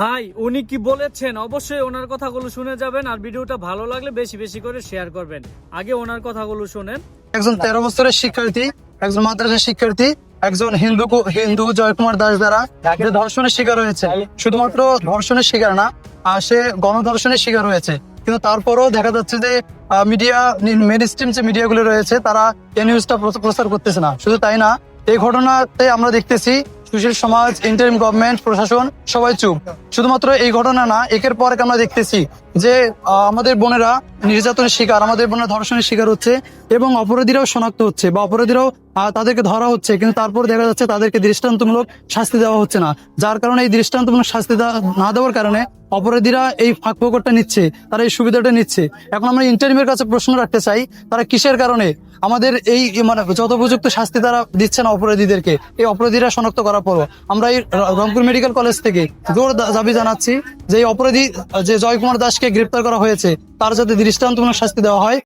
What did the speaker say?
ভাই, উনি কি বলেছেন? অবশ্যই ওনার কথাগুলো শুনে যাবেন আর ভিডিওটা ভালো লাগলে বেশি বেশি করে শেয়ার করবেন। আগে ওনার কথাগুলো শুনেন। একজন তেরো বছরের শিক্ষার্থী, একজন মাদ্রাসার শিক্ষার্থী, একজন হিন্দু হিন্দু জয়কুমার দাস দ্বারা ধর্ষণের শিকার হয়েছে। শুধুমাত্র ধর্ষণের শিকার না আর সে গণধর্ষণের শিকার হয়েছে। কিন্তু তারপরও দেখা যাচ্ছে যে মিডিয়া মেন স্ট্রিম যে মিডিয়াগুলো রয়েছে, তারা এই নিউজটা প্রচার করতেছে না। শুধু তাই না, এই ঘটনাতে আমরা দেখতেছি সুশীল সমাজ ইন্টারিম গভর্নমেন্ট প্রশাসন, সবাই চুপ। শুধুমাত্র এই ঘটনা না, একের পর আমরা দেখতেছি যে আমাদের বোনেরা নির্যাতনের শিকার, আমাদের বোনেরা ধর্ষণের শিকার হচ্ছে এবং অপরাধীরাও শনাক্ত হচ্ছে বা অপরাধীরাও তাদেরকে ধরা হচ্ছে কিন্তু তারপর দেখা যাচ্ছে তাদেরকে দৃষ্টান্তমূলক শাস্তি দেওয়া হচ্ছে না। যার কারণে এই দৃষ্টান্তমূলক শাস্তি না দেওয়ার কারণে অপরাধীরা এই ফাঁক ফোকরটা নিচ্ছে, তারা এই সুবিধাটা নিচ্ছে। এখন আমরা ইন্টারভিউর কাছে প্রশ্ন রাখতে চাই, তারা কিসের কারণে আমাদের এই মানে যথোপযুক্ত শাস্তি তারা দিচ্ছে না অপরাধীদেরকে, এই অপরাধীরা শনাক্ত করার পরও। আমরা এই রংপুর মেডিকেল কলেজ থেকে জোর দাবি জানাচ্ছি যে অপরাধী যে জয়কুমার দাসকে গ্রেপ্তার করা হয়েছে তার যাতে দৃষ্টান্তমূলক শাস্তি দেওয়া হয়